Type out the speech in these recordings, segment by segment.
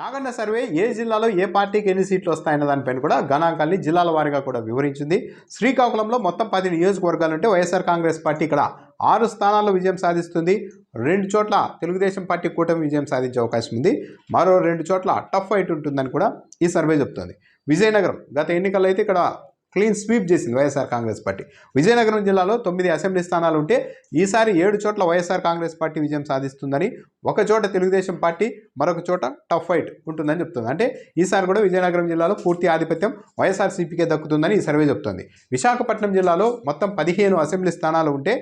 Naganna survey ఏ జిల్లాలో ఏ పార్టీకి ఎన్ని సీట్లు వస్తాయన్న దానిపైన కూడా గణాంకాన్ని జిల్లాల వారీగా కూడా వివరించింది. శ్రీకాకుళంలో మొత్తం పది నియోజకవర్గాలు ఉంటే వైఎస్ఆర్ కాంగ్రెస్ పార్టీ ఇక్కడ ఆరు స్థానాల్లో విజయం సాధిస్తుంది. రెండు చోట్ల తెలుగుదేశం పార్టీ కూటమి విజయం సాధించే అవకాశం ఉంది. మరో రెండు చోట్ల టఫ్ ఫైట్ ఉంటుందని కూడా ఈ సర్వే చెప్తుంది. విజయనగరం గత ఎన్నికల్లో అయితే ఇక్కడ క్లీన్ స్వీప్ చేసింది వైఎస్ఆర్ కాంగ్రెస్ పార్టీ. విజయనగరం జిల్లాలో తొమ్మిది అసెంబ్లీ స్థానాలు ఉంటే ఈసారి ఏడు చోట్ల వైఎస్ఆర్ కాంగ్రెస్ పార్టీ విజయం సాధిస్తుందని ఒక చోట తెలుగుదేశం పార్టీ మరొక చోట టఫ్ ఫైట్ ఉంటుందని చెప్తుంది. అంటే ఈసారి కూడా విజయనగరం జిల్లాలో పూర్తి ఆధిపత్యం వైఎస్ఆర్సీపీకే దక్కుతుందని ఈ సర్వే చెప్తోంది. విశాఖపట్నం జిల్లాలో మొత్తం పదిహేను అసెంబ్లీ స్థానాలు ఉంటే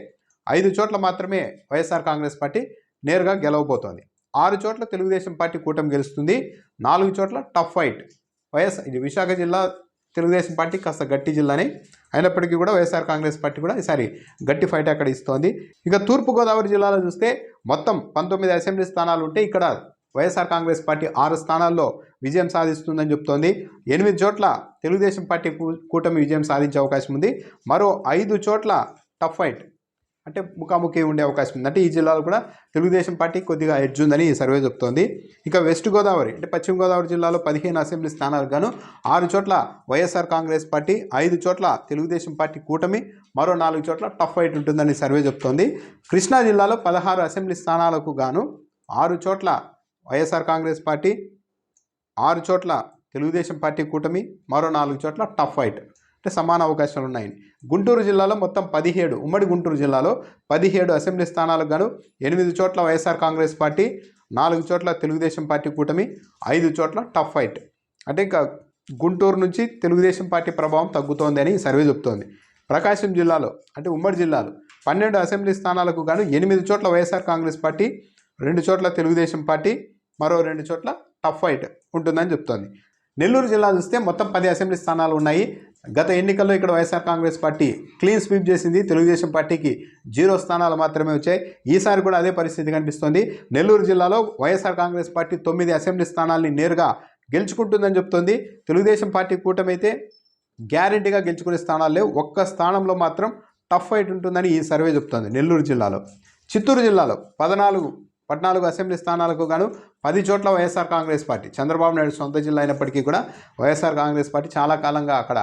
ఐదు చోట్ల మాత్రమే వైఎస్ఆర్ కాంగ్రెస్ పార్టీ నేరుగా గెలవబోతోంది. ఆరు చోట్ల తెలుగుదేశం పార్టీ కూటమి గెలుస్తుంది. నాలుగు చోట్ల టఫ్ ఫైట్ వైఎస్ ఇది విశాఖ జిల్లా తెలుగుదేశం పార్టీ కాస్త గట్టి జిల్లానే. అయినప్పటికీ కూడా వైఎస్ఆర్ కాంగ్రెస్ పార్టీ కూడా ఈసారి గట్టి ఫైట్ అక్కడ ఇస్తోంది. ఇక తూర్పుగోదావరి జిల్లాలో చూస్తే మొత్తం పంతొమ్మిది అసెంబ్లీ స్థానాలు ఉంటే ఇక్కడ వైఎస్ఆర్ కాంగ్రెస్ పార్టీ ఆరు స్థానాల్లో విజయం సాధిస్తుందని చెప్తోంది. ఎనిమిది చోట్ల తెలుగుదేశం పార్టీ కూటమి విజయం సాధించే అవకాశం ఉంది. మరో ఐదు చోట్ల టఫ్ ఫైట్ అంటే ముఖాముఖి ఉండే అవకాశం ఉంది. అంటే ఈ జిల్లాలో కూడా తెలుగుదేశం పార్టీ కొద్దిగా ఎడ్జ్ ఉందని ఈ సర్వే చెప్తోంది. ఇక వెస్ట్ గోదావరి అంటే పశ్చిమ గోదావరి జిల్లాలో పదిహేను అసెంబ్లీ స్థానాలకు గాను ఆరు చోట్ల వైఎస్ఆర్ కాంగ్రెస్ పార్టీ ఐదు చోట్ల తెలుగుదేశం పార్టీ కూటమి మరో నాలుగు చోట్ల టఫ్ ఫైట్ ఉంటుందని సర్వే చెప్తోంది. కృష్ణా జిల్లాలో పదహారు అసెంబ్లీ స్థానాలకు గాను ఆరు చోట్ల వైఎస్ఆర్ కాంగ్రెస్ పార్టీ ఆరు చోట్ల తెలుగుదేశం పార్టీ కూటమి మరో నాలుగు చోట్ల టఫ్ ఫైట్ అంటే సమాన అవకాశాలు ఉన్నాయి. గుంటూరు జిల్లాలో మొత్తం పదిహేడు ఉమ్మడి గుంటూరు జిల్లాలో పదిహేడు అసెంబ్లీ స్థానాలకు గాను ఎనిమిది చోట్ల వైఎస్ఆర్ కాంగ్రెస్ పార్టీ నాలుగు చోట్ల తెలుగుదేశం పార్టీ కూటమి ఐదు చోట్ల టఫ్ ఫైట్. అంటే ఇంకా గుంటూరు నుంచి తెలుగుదేశం పార్టీ ప్రభావం తగ్గుతోంది అని ఈ సర్వే చెప్తోంది. ప్రకాశం జిల్లాలో అంటే ఉమ్మడి జిల్లాలో పన్నెండు అసెంబ్లీ స్థానాలకు గాను ఎనిమిది చోట్ల వైఎస్ఆర్ కాంగ్రెస్ పార్టీ రెండు చోట్ల తెలుగుదేశం పార్టీ మరో రెండు చోట్ల టఫ్ ఫైట్ ఉంటుందని చెప్తోంది. నెల్లూరు జిల్లా చూస్తే మొత్తం పది అసెంబ్లీ స్థానాలు ఉన్నాయి. గత ఎన్నికల్లో ఇక్కడ YSR Congress party clean sweep చేసింది. తెలుగుదేశం పార్టీకి జీరో స్థానాలు మాత్రమే వచ్చాయి. ఈసారి కూడా అదే పరిస్థితి కనిపిస్తోంది. నెల్లూరు జిల్లాలో వైఎస్ఆర్ కాంగ్రెస్ పార్టీ తొమ్మిది అసెంబ్లీ స్థానాల్ని నేరుగా గెలుచుకుంటుందని చెప్తోంది. తెలుగుదేశం పార్టీ కూటమి అయితే గ్యారెంటీగా గెలుచుకునే స్థానాలు లేవు. ఒక్క స్థానంలో మాత్రం టఫ్ ఫైట్ ఉంటుందని ఈ సర్వే చెప్తోంది నెల్లూరు జిల్లాలో. చిత్తూరు జిల్లాలో పద్నాలుగు పద్నాలుగు అసెంబ్లీ స్థానాలకు గాను పది చోట్ల వైఎస్ఆర్ కాంగ్రెస్ పార్టీ చంద్రబాబు నాయుడు సొంత జిల్లా అయినప్పటికీ కూడా వైఎస్ఆర్ కాంగ్రెస్ పార్టీ చాలా కాలంగా అక్కడ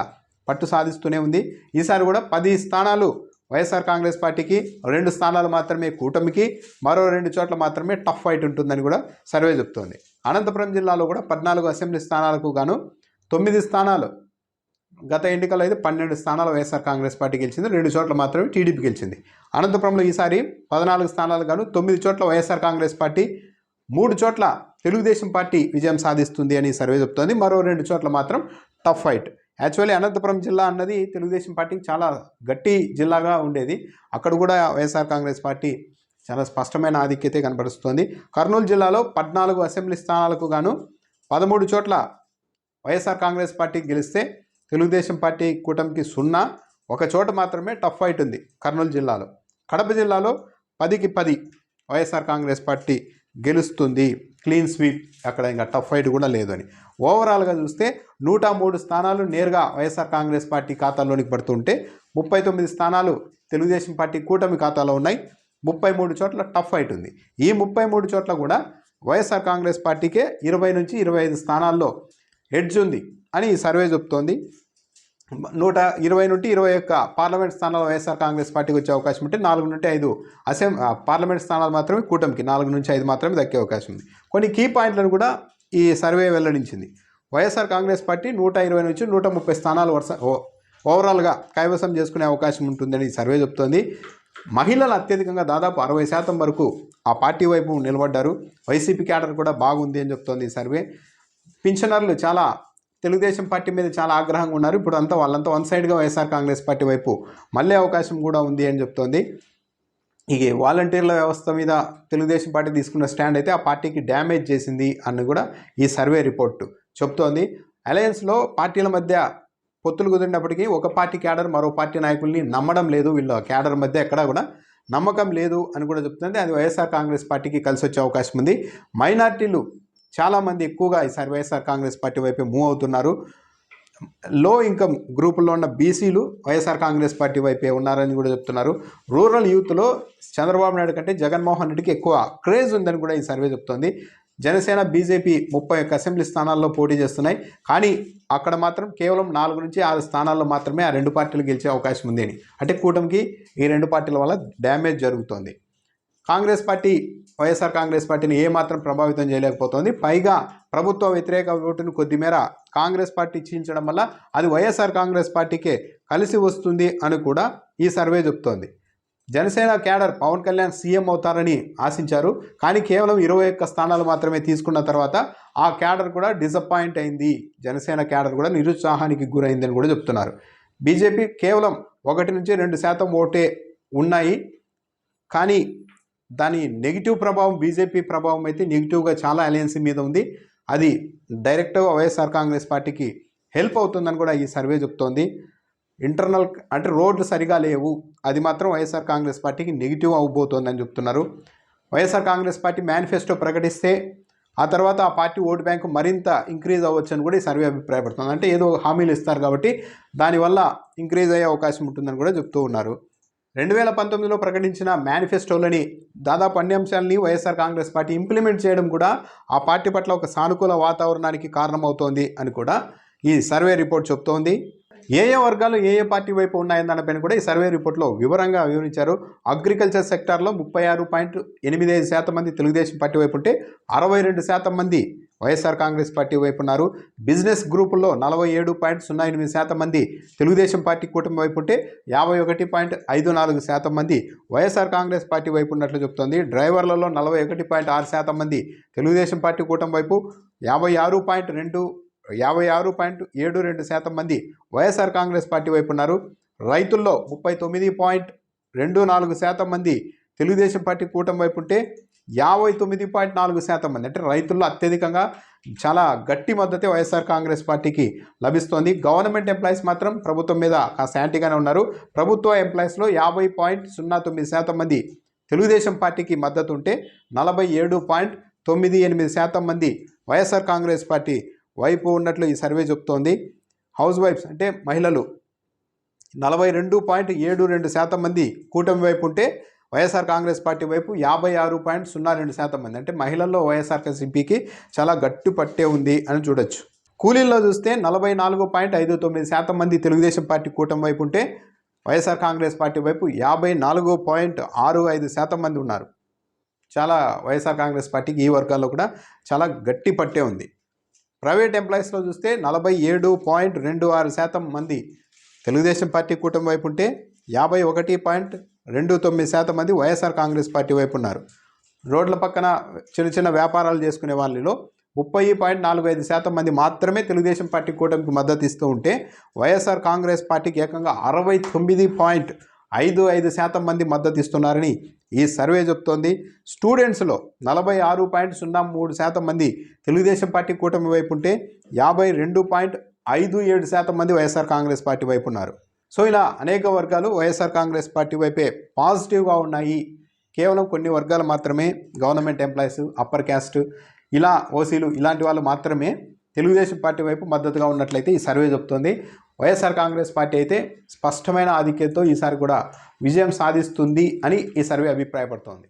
పట్టు సాధిస్తూనే ఉంది. ఈసారి కూడా పది స్థానాలు వైఎస్ఆర్ కాంగ్రెస్ పార్టీకి రెండు స్థానాలు మాత్రమే కూటమికి మరో రెండు చోట్ల మాత్రమే టఫ్ ఫైట్ ఉంటుందని కూడా సర్వే చెప్తోంది. అనంతపురం జిల్లాలో కూడా పద్నాలుగు అసెంబ్లీ స్థానాలకు గాను తొమ్మిది స్థానాలు. గత ఎన్నికల్లో అయితే పన్నెండు స్థానాలు వైఎస్ఆర్ కాంగ్రెస్ పార్టీ గెలిచింది రెండు చోట్ల మాత్రమే టీడీపీ గెలిచింది. అనంతపురంలో ఈసారి పద్నాలుగు స్థానాలు గాను తొమ్మిది చోట్ల వైఎస్ఆర్ కాంగ్రెస్ పార్టీ మూడు చోట్ల తెలుగుదేశం పార్టీ విజయం సాధిస్తుంది అని సర్వే చెప్తోంది. మరో రెండు చోట్ల మాత్రం టఫ్ ఫైట్. యాక్చువల్లీ అనంతపురం జిల్లా అన్నది తెలుగుదేశం పార్టీకి చాలా గట్టి జిల్లాగా ఉండేది. అక్కడ కూడా వైఎస్ఆర్ కాంగ్రెస్ పార్టీ చాలా స్పష్టమైన ఆధిక్యతే కనబరుస్తోంది. కర్నూలు జిల్లాలో పద్నాలుగు అసెంబ్లీ స్థానాలకు గాను పదమూడు చోట్ల వైఎస్ఆర్ కాంగ్రెస్ పార్టీ గెలిస్తే తెలుగుదేశం పార్టీ కూటమికి సున్నా ఒక చోట మాత్రమే టఫ్ ఫైట్ ఉంది కర్నూలు జిల్లాలో. కడప జిల్లాలో పదికి పది వైఎస్ఆర్ కాంగ్రెస్ పార్టీ గెలుస్తుంది. క్లీన్ స్వీప్ అక్కడ ఇంకా టఫ్ ఫైట్ కూడా లేదు అని ఓవరాల్గా చూస్తే నూట మూడు స్థానాలు నేరుగా వైఎస్ఆర్ కాంగ్రెస్ పార్టీ ఖాతాలోనికి పడుతుంటే ముప్పై తొమ్మిది స్థానాలు తెలుగుదేశం పార్టీ కూటమి ఖాతాలో ఉన్నాయి. ముప్పై మూడు చోట్ల టఫ్ ఫైట్ ఉంది. ఈ ముప్పై మూడు చోట్ల కూడా వైఎస్ఆర్ కాంగ్రెస్ పార్టీకే ఇరవై నుంచి ఇరవై ఐదు స్థానాల్లో హెడ్జ్ ఉంది అని ఈ సర్వే చెప్తోంది. నూట ఇరవై నుండి ఇరవై ఒక్క పార్లమెంట్ స్థానాలు వైఎస్ఆర్ కాంగ్రెస్ పార్టీకి వచ్చే అవకాశం ఉంటే నాలుగు నుండి ఐదు అసెం పార్లమెంట్ స్థానాలు మాత్రమే కూటమికి నాలుగు నుంచి ఐదు మాత్రమే దక్కే అవకాశం ఉంది. కొన్ని కీ పాయింట్లను కూడా ఈ సర్వే వెల్లడించింది. వైఎస్ఆర్ కాంగ్రెస్ పార్టీ నూట ఇరవై నుంచి నూట ముప్పై స్థానాలు వరుస ఓ- ఓవరాల్గా కైవసం చేసుకునే అవకాశం ఉంటుందని ఈ సర్వే చెప్తోంది. మహిళలు అత్యధికంగా దాదాపు అరవై శాతం వరకు ఆ పార్టీ వైపు నిలబడ్డారు. వైసీపీ క్యాడర్ కూడా బాగుంది అని చెప్తోంది ఈ సర్వే. పింఛనర్లు చాలా తెలుగుదేశం పార్టీ మీద చాలా ఆగ్రహంగా ఉన్నారు. ఇప్పుడు అంతా వాళ్ళంతా వన్ సైడ్గా వైఎస్ఆర్ కాంగ్రెస్ పార్టీ వైపు మళ్ళీ అవకాశం కూడా ఉంది అని చెప్తోంది. ఇక వాలంటీర్ల వ్యవస్థ మీద తెలుగుదేశం పార్టీ తీసుకున్న స్టాండ్ అయితే ఆ పార్టీకి డ్యామేజ్ చేసింది అని కూడా ఈ సర్వే రిపోర్టు చెప్తోంది. అలయన్స్లో పార్టీల మధ్య పొత్తులు కుదిరినప్పటికీ ఒక పార్టీ క్యాడర్ మరో పార్టీ నాయకుల్ని నమ్మడం లేదు. వీళ్ళ క్యాడర్ మధ్య ఎక్కడా కూడా నమ్మకం లేదు అని కూడా చెప్తుంది. అది వైఎస్ఆర్ కాంగ్రెస్ పార్టీకి కలిసి వచ్చే అవకాశం ఉంది. మైనార్టీలు చాలామంది ఎక్కువగా ఈసారి వైఎస్ఆర్ కాంగ్రెస్ పార్టీ వైపే మూవ్ అవుతున్నారు. లో ఇన్కమ్ గ్రూపుల్లో ఉన్న బీసీలు వైఎస్ఆర్ కాంగ్రెస్ పార్టీ వైపే ఉన్నారని కూడా చెప్తున్నారు. రూరల్ యూత్లో చంద్రబాబు నాయుడు కంటే జగన్మోహన్ రెడ్డికి ఎక్కువ క్రేజ్ ఉందని కూడా ఈ సర్వే చెప్తోంది. జనసేన బీజేపీ ముప్పై ఒక్క అసెంబ్లీ స్థానాల్లో పోటీ చేస్తున్నాయి. కానీ అక్కడ మాత్రం కేవలం నాలుగు నుంచి ఆరు స్థానాల్లో మాత్రమే ఆ రెండు పార్టీలు గెలిచే అవకాశం ఉంది అని. అంటే కూటమికి ఈ రెండు పార్టీల వల్ల డ్యామేజ్ జరుగుతోంది. కాంగ్రెస్ పార్టీ వైఎస్ఆర్ కాంగ్రెస్ పార్టీని ఏమాత్రం ప్రభావితం చేయలేకపోతుంది. పైగా ప్రభుత్వ వ్యతిరేక ఓటును కొద్దిమేర కాంగ్రెస్ పార్టీ చీల్చడం వల్ల అది వైఎస్ఆర్ కాంగ్రెస్ పార్టీకే కలిసి వస్తుంది అని కూడా ఈ సర్వే చెబుతోంది జనసేన క్యాడర్ పవన్ కళ్యాణ్ సీఎం అవుతారని ఆశించారు. కానీ కేవలం ఇరవై ఒక్క స్థానాలు మాత్రమే తీసుకున్న తర్వాత ఆ క్యాడర్ కూడా డిసప్పాయింట్ అయింది. జనసేన క్యాడర్ కూడా నిరుత్సాహానికి గురైందని కూడా చెప్తున్నారు. బీజేపీ కేవలం ఒకటి నుంచి రెండు శాతం ఓటే ఉన్నాయి. కానీ దాని నెగిటివ్ ప్రభావం బీజేపీ ప్రభావం అయితే నెగిటివ్గా చాలా అలయన్స్ మీద ఉంది. అది డైరెక్ట్గా వైఎస్ఆర్ కాంగ్రెస్ పార్టీకి హెల్ప్ అవుతుందని కూడా ఈ సర్వే చెప్తోంది. ఇంటర్నల్ అంటే రోడ్లు సరిగా లేవు. అది మాత్రం వైఎస్ఆర్ కాంగ్రెస్ పార్టీకి నెగిటివ్ అవ్వబోతోందని చెప్తున్నారు. వైఎస్ఆర్ కాంగ్రెస్ పార్టీ మేనిఫెస్టో ప్రకటిస్తే ఆ తర్వాత ఆ పార్టీ ఓటు బ్యాంకు మరింత ఇంక్రీజ్ అవ్వచ్చు అని కూడా ఈ సర్వే అభిప్రాయపడుతుంది. అంటే ఏదో హామీలు ఇస్తారు కాబట్టి దానివల్ల ఇంక్రీజ్ అయ్యే అవకాశం ఉంటుందని కూడా చెప్తూ ఉన్నారు. రెండు వేల పంతొమ్మిదిలో ప్రకటించిన మేనిఫెస్టోలని దాదాపు అన్ని అంశాలని వైఎస్ఆర్ కాంగ్రెస్ పార్టీ ఇంప్లిమెంట్ చేయడం కూడా ఆ పార్టీ పట్ల ఒక సానుకూల వాతావరణానికి కారణమవుతోంది అని కూడా ఈ సర్వే రిపోర్ట్ చెబుతోంది ఏ ఏ వర్గాలు ఏ ఏ పార్టీ వైపు ఉన్నాయని దానిపైన కూడా ఈ సర్వే రిపోర్ట్లో వివరంగా వివరించారు. అగ్రికల్చర్ సెక్టార్లో ముప్పై ఆరు పాయింట్ ఎనిమిది ఐదు శాతం మంది తెలుగుదేశం పార్టీ వైపు ఉంటే అరవై రెండు శాతం మంది వైఎస్ఆర్ కాంగ్రెస్ పార్టీ వైపు ఉన్నారు. బిజినెస్ గ్రూపుల్లో నలభై ఏడు పాయింట్ సున్నా ఎనిమిది శాతం మంది తెలుగుదేశం పార్టీ కూటమి వైపు ఉంటే యాభై ఒకటి పాయింట్ ఐదు నాలుగు శాతం మంది వైఎస్ఆర్ కాంగ్రెస్ పార్టీ వైపు ఉన్నట్లు చెప్తోంది డ్రైవర్లలో నలభై ఒకటి పాయింట్ ఆరు శాతం మంది తెలుగుదేశం పార్టీ కూటమి వైపు యాభై ఆరు పాయింట్ రెండు యాభై ఆరు పాయింట్ ఏడు రెండు శాతం మంది వైఎస్ఆర్ కాంగ్రెస్ పార్టీ వైపు ఉన్నారు. రైతుల్లో ముప్పై తొమ్మిది పాయింట్ రెండు నాలుగు శాతం మంది తెలుగుదేశం పార్టీ కూటమి వైపు ఉంటే యాభై తొమ్మిది పాయింట్ నాలుగు శాతం మంది అంటే రైతుల్లో అత్యధికంగా చాలా గట్టి మద్దతే వైఎస్ఆర్ కాంగ్రెస్ పార్టీకి లభిస్తోంది. గవర్నమెంట్ ఎంప్లాయీస్ మాత్రం ప్రభుత్వం మీద కాస్త యాంటీగానే ఉన్నారు. ప్రభుత్వ ఎంప్లాయీస్లో యాభై పాయింట్ సున్నా తొమ్మిది శాతం మంది తెలుగుదేశం పార్టీకి మద్దతు ఉంటే నలభై ఏడు పాయింట్ తొమ్మిది ఎనిమిది శాతం మంది వైఎస్ఆర్ కాంగ్రెస్ పార్టీ వైపు ఉన్నట్లు ఈ సర్వే చెప్తోంది. హౌస్ వైఫ్స్ అంటే మహిళలు నలభై రెండు పాయింట్ ఏడు రెండు శాతం మంది కూటమి వైపు ఉంటే వైఎస్ఆర్ కాంగ్రెస్ పార్టీ వైపు యాభై ఆరు పాయింట్ సున్నా రెండు శాతం మంది. అంటే మహిళల్లో వైఎస్ఆర్సీపీకి చాలా గట్టి పట్టే ఉంది అని చూడొచ్చు. కూలీల్లో చూస్తే నలభై నాలుగు పాయింట్ ఐదు తొమ్మిది శాతం మంది తెలుగుదేశం పార్టీ కూటమి వైపు ఉంటే వైఎస్ఆర్ కాంగ్రెస్ పార్టీ వైపు యాభై నాలుగు పాయింట్ ఆరు ఐదు శాతం మంది ఉన్నారు. చాలా వైఎస్ఆర్ కాంగ్రెస్ పార్టీకి ఈ వర్గాల్లో కూడా చాలా గట్టి పట్టే ఉంది. ప్రైవేట్ ఎంప్లాయీస్లో చూస్తే నలభై ఏడు పాయింట్ రెండు ఆరు శాతం మంది తెలుగుదేశం పార్టీ కూటమి వైపు ఉంటే యాభై ఒకటి పాయింట్ రెండు తొమ్మిది శాతం మంది వైఎస్ఆర్ కాంగ్రెస్ పార్టీ వైపు ఉన్నారు. రోడ్ల పక్కన చిన్న చిన్న వ్యాపారాలు చేసుకునే వాళ్ళలో ముప్పై పాయింట్ నాలుగు ఐదు శాతం మంది మాత్రమే తెలుగుదేశం పార్టీ కూటమికి మద్దతు ఇస్తూ ఉంటే వైఎస్ఆర్ కాంగ్రెస్ పార్టీకి ఏకంగా అరవై తొమ్మిది పాయింట్ ఐదు ఐదు శాతం మంది మద్దతు ఇస్తున్నారని ఈ సర్వే చెప్తోంది. స్టూడెంట్స్లో నలభై ఆరు పాయింట్ సున్నా మూడు శాతం మంది తెలుగుదేశం పార్టీ కూటమి వైపు ఉంటే యాభై రెండు పాయింట్ ఐదు ఏడు శాతం మంది వైఎస్ఆర్ కాంగ్రెస్ పార్టీ వైపు ఉన్నారు. సో ఇలా అనేక వర్గాలు వైఎస్ఆర్ కాంగ్రెస్ పార్టీ వైపే పాజిటివ్గా ఉన్నాయి. కేవలం కొన్ని వర్గాలు మాత్రమే గవర్నమెంట్ ఎంప్లాయీస్ అప్పర్ క్యాస్ట్ ఇలా ఓసీలు ఇలాంటి వాళ్ళు మాత్రమే తెలుగుదేశం పార్టీ వైపు మద్దతుగా ఉన్నట్లయితే ఈ సర్వే చెబుతోంది వైఎస్ఆర్ కాంగ్రెస్ పార్టీ అయితే స్పష్టమైన ఆధిక్యతతో ఈసారి కూడా విజయం సాధిస్తుంది అని ఈ సర్వే అభిప్రాయపడుతోంది.